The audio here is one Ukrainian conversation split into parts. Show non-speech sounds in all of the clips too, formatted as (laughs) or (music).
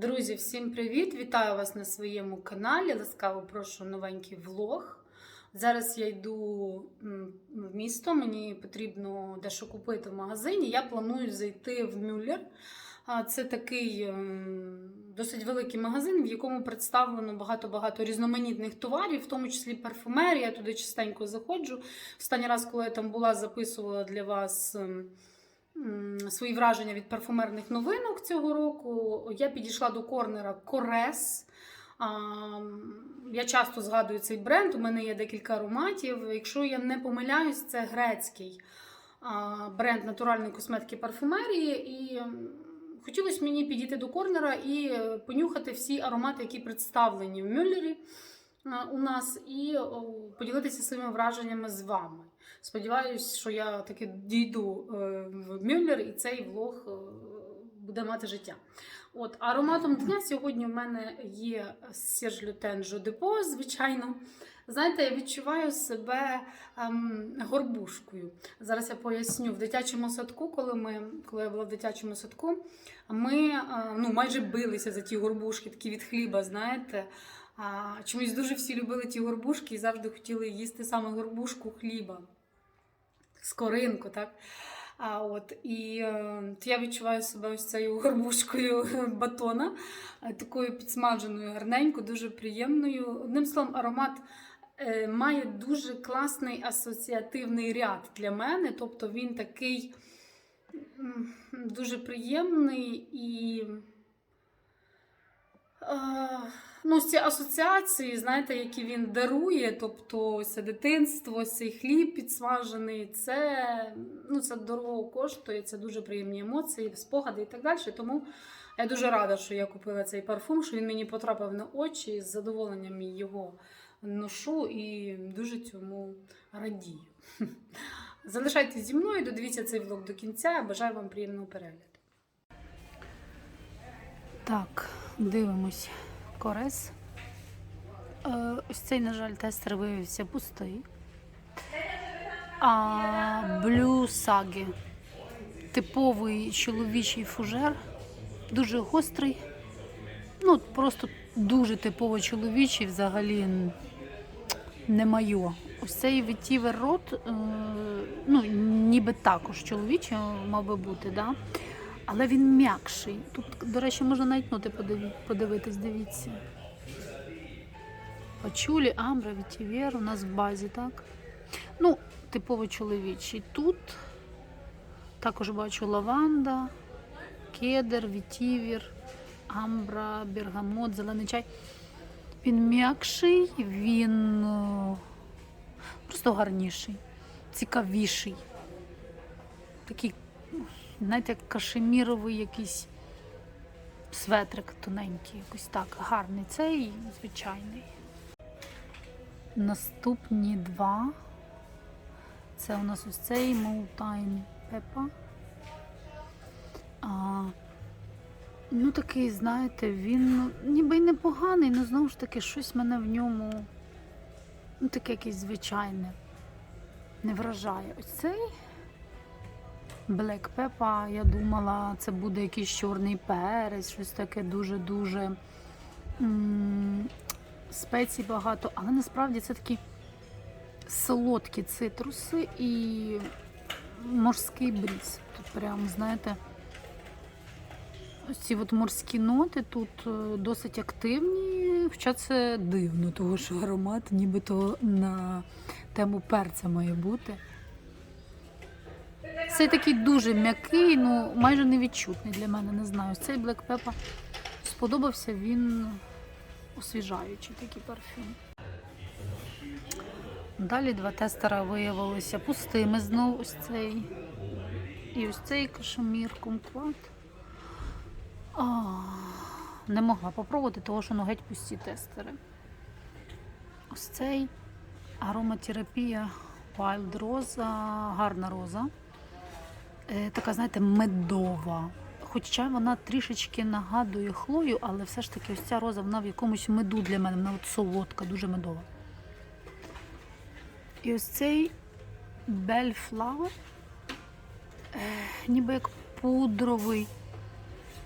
Друзі, всім привіт! Вітаю вас на своєму каналі. Ласкаво прошу новенький влог. Зараз я йду в місто, мені потрібно дещо купити в магазині. Я планую зайти в Мюллер. Це такий ем, досить великий магазин, в якому представлено багато-багато різноманітних товарів, в тому числі парфумерія. Я туди частенько заходжу. Останній раз, коли я там була, записувала для вас. Свої враження від парфумерних новинок цього року. Я підійшла до корнера Корес. Я часто згадую цей бренд. У мене є декілька ароматів. Якщо я не помиляюсь, це грецький бренд натуральної косметики парфумерії. І хотілося мені підійти до корнера і е, понюхати всі аромати, які представлені в Мюллері у нас, і поділитися своїми враженнями з вами. Сподіваюсь, що я таки дійду е, в Мюллер і цей влог е, буде мати життя. От ароматом дня сьогодні в мене є Серж Лютен Жодепо, звичайно. Знаєте, я відчуваю себе ем, горбушкою. Зараз я поясню. В дитячому садку, коли ми, коли я була в дитячому садку, ми е, ну, майже билися за ті горбушки, такі від хліба, знаєте. А, чомусь дуже всі любили ті горбушки і завжди хотіли їсти саме горбушку хліба скоринку, так? А от і е, я відчуваю себе ось цією горбушкою (laughs) батона, е, такою підсмаженою, гарненькою, дуже приємною. Одним словом, аромат е, має дуже класний асоціативний ряд для мене. Тобто він такий дуже приємний і. Ну, ці асоціації, знаєте, які він дарує, тобто це дитинство, цей хліб підсмажений, це, ну, це дорого коштує, це дуже приємні емоції, спогади і так далі. Тому я дуже рада, що я купила цей парфум, що він мені потрапив на очі і з задоволенням його ношу і дуже цьому радію. (laughs) Залишайтесь зі мною, додивіться цей влог до кінця. Бажаю вам приємного перегляду. Так, дивимось. Корес. Е, ось цей, на жаль, тестер виявився пустий. А Блю Сагі. Типовий чоловічий фужер. Дуже гострий. Ну, просто дуже типово чоловічий, взагалі не майо. Ось цей вітівер рот, е, ну, ніби також чоловічий мав би бути, да? Але він м'якший. Тут, до речі, можна навіть ноти подивитись, дивіться. Пачулі, амбра, вітівер у нас в базі, так? Ну, типово чоловічий. Тут також бачу лаванда, кедр, вітівір, амбра, бергамот, зелений чай. Він м'якший, він е, просто гарніший, цікавіший. Такий знаєте, як кашеміровий якийсь светрик тоненький, якось так, гарний. Цей звичайний. Наступні два. Це у нас ось цей Mountain Peppa. А, ну, такий, знаєте, він ніби й непоганий, але знову ж таки щось мене в ньому, ну, таке якесь звичайне, не вражає. Ось цей Black Peppa, я думала, це буде якийсь чорний перець, щось таке дуже-дуже спецій багато, але насправді це такі солодкі цитруси і морський бріз. Тут прям, знаєте, ось ці от морські ноти тут е, досить активні, хоча це дивно, тому що аромат нібито на тему перця має бути. Цей такий дуже м'який, ну майже невідчутний для мене, не знаю. Цей Black Peppa сподобався, він освіжаючий такий парфюм. Далі два тестера виявилися пустими знову ось цей. І ось цей кашемір кумплат. Не могла попробувати, тому що ну геть пусті тестери. Ось цей ароматерапія Wild Rose, гарна роза. Е, така, знаєте, медова. Хоча вона трішечки нагадує хлою, але все ж таки ось ця роза, вона в якомусь меду для мене, вона от солодка, дуже медова. І ось цей Bellflower, е, ніби як пудровий,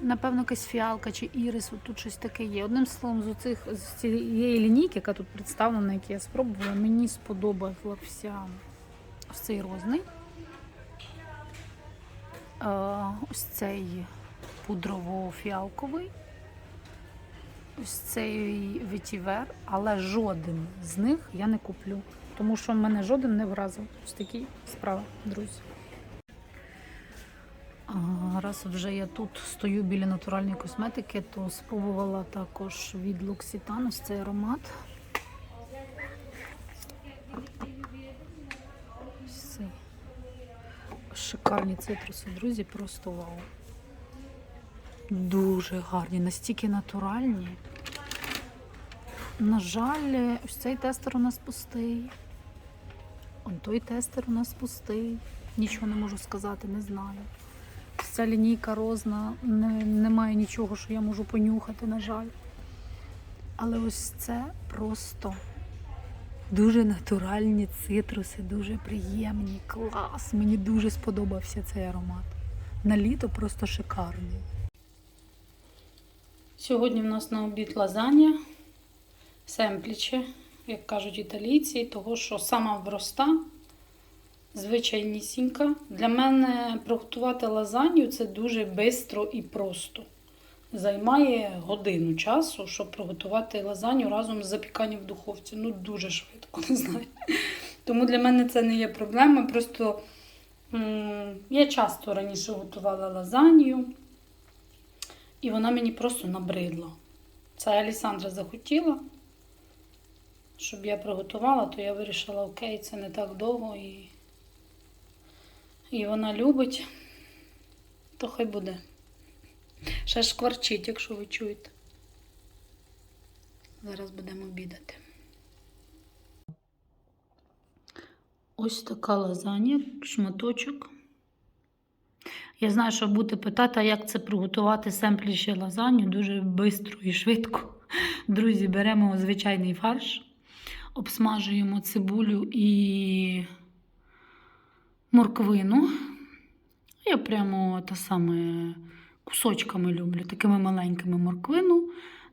Напевно, якась фіалка чи ірис, от тут щось таке є. Одним словом, з, оцих, з цієї лінійки, яка тут представлена, яку я спробувала, мені сподобався ось цей розний. Ось цей пудрово-фіалковий. Ось цей ветівер, але жоден з них я не куплю, тому що мене жоден не вразив. Ось такі справи, друзі. Раз вже я тут стою біля натуральної косметики, то спробувала також від L'Occitane ось цей аромат. Ось цей. Шикарні цитруси, друзі, просто вау. Дуже гарні, настільки натуральні. На жаль, ось цей тестер у нас пустий. Он той тестер у нас пустий. Нічого не можу сказати, не знаю. Ця лінійка розна, не, немає нічого, що я можу понюхати, на жаль. Але ось це просто дуже натуральні цитруси, дуже приємні, клас. Мені дуже сподобався цей аромат. На літо просто шикарний. Сьогодні в нас на обід лазанья, семпліче, як кажуть італійці, того, що сама проста, звичайнісінька. Для мене приготувати лазанью це дуже швидко і просто. Займає годину часу, щоб приготувати лазанью разом з запіканням в духовці. Ну, дуже швидко, (laughs) не знаю. Тому для мене це не є проблема. Просто я часто раніше готувала лазанью. І вона мені просто набридла. Це Алісандра захотіла, щоб я приготувала, то я вирішила, окей, це не так довго і, і вона любить, то хай буде. Ще шкварчить, якщо ви чуєте. Зараз будемо обідати. Ось така лазанья, шматочок. Я знаю, що будете питати, як це приготувати семпліще лазанью дуже швидко і швидко. Друзі, беремо звичайний фарш, обсмажуємо цибулю і морквину. Я прямо те саме кусочками люблю, такими маленькими морквину.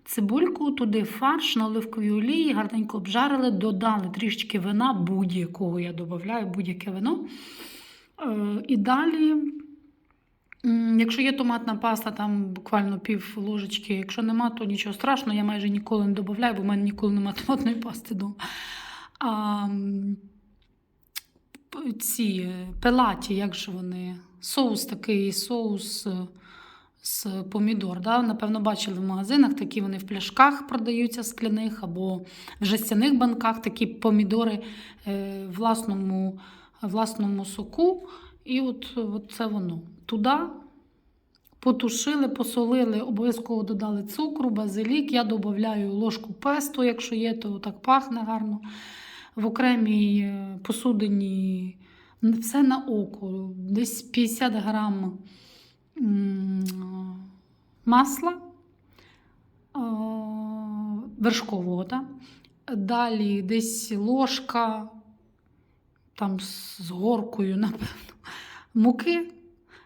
Цибульку, туди фарш на оливковій олії, гарненько обжарили, додали трішечки вина, будь-якого я додаю, будь-яке вино. Е, І далі. Якщо є томатна паста, там буквально пів ложечки. Якщо нема, то нічого страшного, я майже ніколи не додаю, бо в мене ніколи немає (laughs) томатної пасти вдома. Ці е, пелаті, як же вони? Соус такий, соус е, з помідор. Да? Напевно, бачили в магазинах, такі вони в пляшках продаються скляних або в жестяних банках такі помідори е, власному, власному соку. І от, от це воно. Туди потушили, посолили, обов'язково додали цукру, базилік. Я додаю ложку песто, якщо є, то так пахне гарно. В окремій е, посудині все на око, десь 50 грам масла вершкового. Да? Далі десь ложка там з горкою, напевно, муки,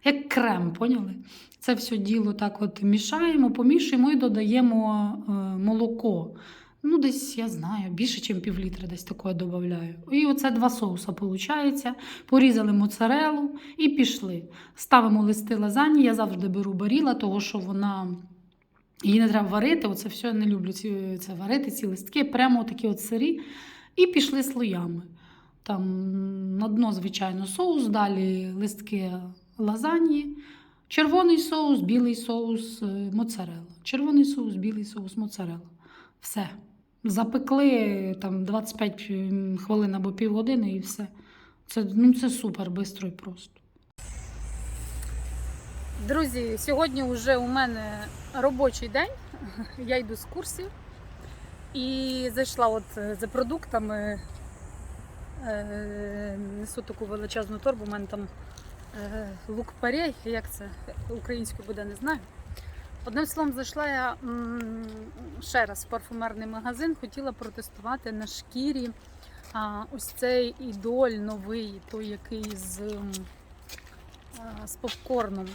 як крем, поняли? Це все діло так от мішаємо, помішуємо і додаємо е, молоко. Ну, десь, я знаю, більше, ніж пів літра десь такое додаю. І оце два соуса виходить. Порізали моцарелу і пішли. Ставимо листи лазані. Я завжди беру баріла, того що вона. Її не треба варити, оце все я не люблю ці, це варити, ці листки, прямо такі от сирі. І пішли слоями. Там на дно, звичайно, соус, далі листки лазаньї, червоний соус, білий соус, е, моцарелла. Червоний соус, білий соус, моцарелла. Все. Запекли там 25 хвилин або півгодини і все. Це, ну, це супер, швидко і просто. Друзі, сьогодні вже у мене робочий день. Я йду з курсів і зайшла от е, за продуктами. Е, Несу таку величезну торбу, у мене там е, лук парей, як це українською буде, не знаю. Одним словом, зайшла я ще раз в парфумерний магазин, хотіла протестувати на шкірі ось цей ідоль новий, той, який з, з попкорном.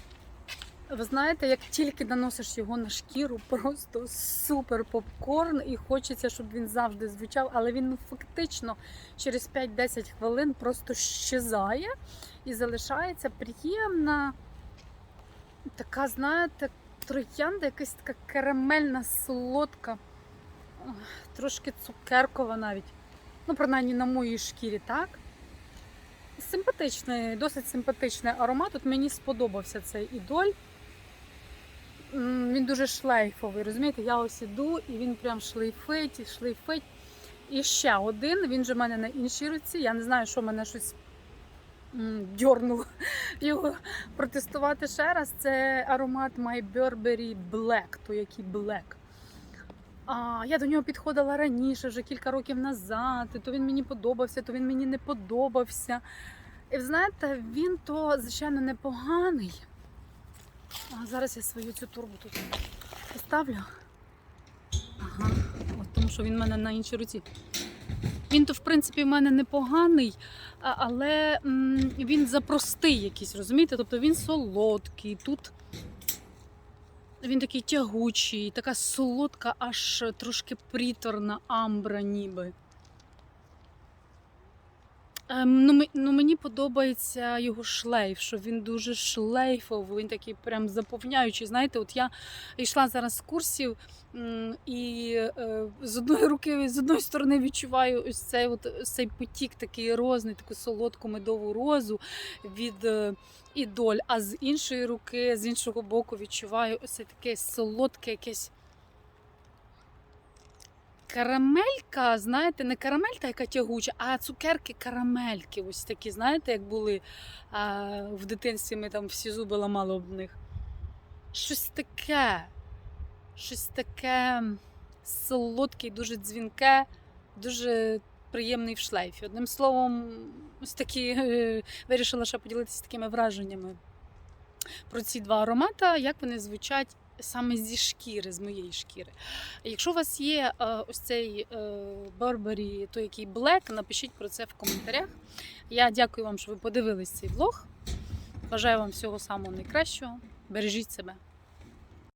Ви знаєте, як тільки наносиш його на шкіру, просто супер попкорн, і хочеться, щоб він завжди звучав, але він ну, фактично через 5-10 хвилин просто щезає і залишається приємна, така, знаєте, троянда, якась така карамельна, солодка, трошки цукеркова навіть. Ну, принаймні на моїй шкірі, так? Симпатичний, досить симпатичний аромат. От мені сподобався цей ідоль. Він дуже шлейфовий, розумієте? Я ось іду і він прям шлейфить і шлейфить. І ще один, він же в мене на іншій руці. Я не знаю, що мене щось м, дьорнуло його протестувати ще раз. Це аромат My Burberry Black, то який Black. А, я до нього підходила раніше, вже кілька років назад. То він мені подобався, то він мені не подобався. І ви знаєте, він то, звичайно, непоганий. А зараз я свою цю турбу тут поставлю. Ага, от тому що він в мене на іншій руці. Він то, в принципі, в мене непоганий, але він запростий якийсь, розумієте? Тобто він солодкий. Тут він такий тягучий, така солодка, аж трошки приторна амбра ніби. Ем, ну, ну, мені подобається його шлейф, що він дуже шлейфовий, він такий прям заповняючий. Знаєте, от я йшла зараз з курсів і е, з одної руки, з одної сторони відчуваю ось цей, от, цей потік такий розний, таку солодку медову розу від е, ідоль, а з іншої руки, з іншого боку, відчуваю ось таке солодке якесь. Карамелька, знаєте, не карамель та яка тягуча, а цукерки карамельки. Ось такі, знаєте, як були а, в дитинстві, ми там всі зуби ламали об них. Щось таке. Щось таке солодке, дуже дзвінке, дуже приємний в шлейфі. Одним словом, ось такі е, вирішила ще поділитися такими враженнями про ці два аромата, як вони звучать саме зі шкіри, з моєї шкіри. Якщо у вас є е, ось цей е, Burberry, той який Black, напишіть про це в коментарях. Я дякую вам, що ви подивились цей влог. Бажаю вам всього самого найкращого. Бережіть себе.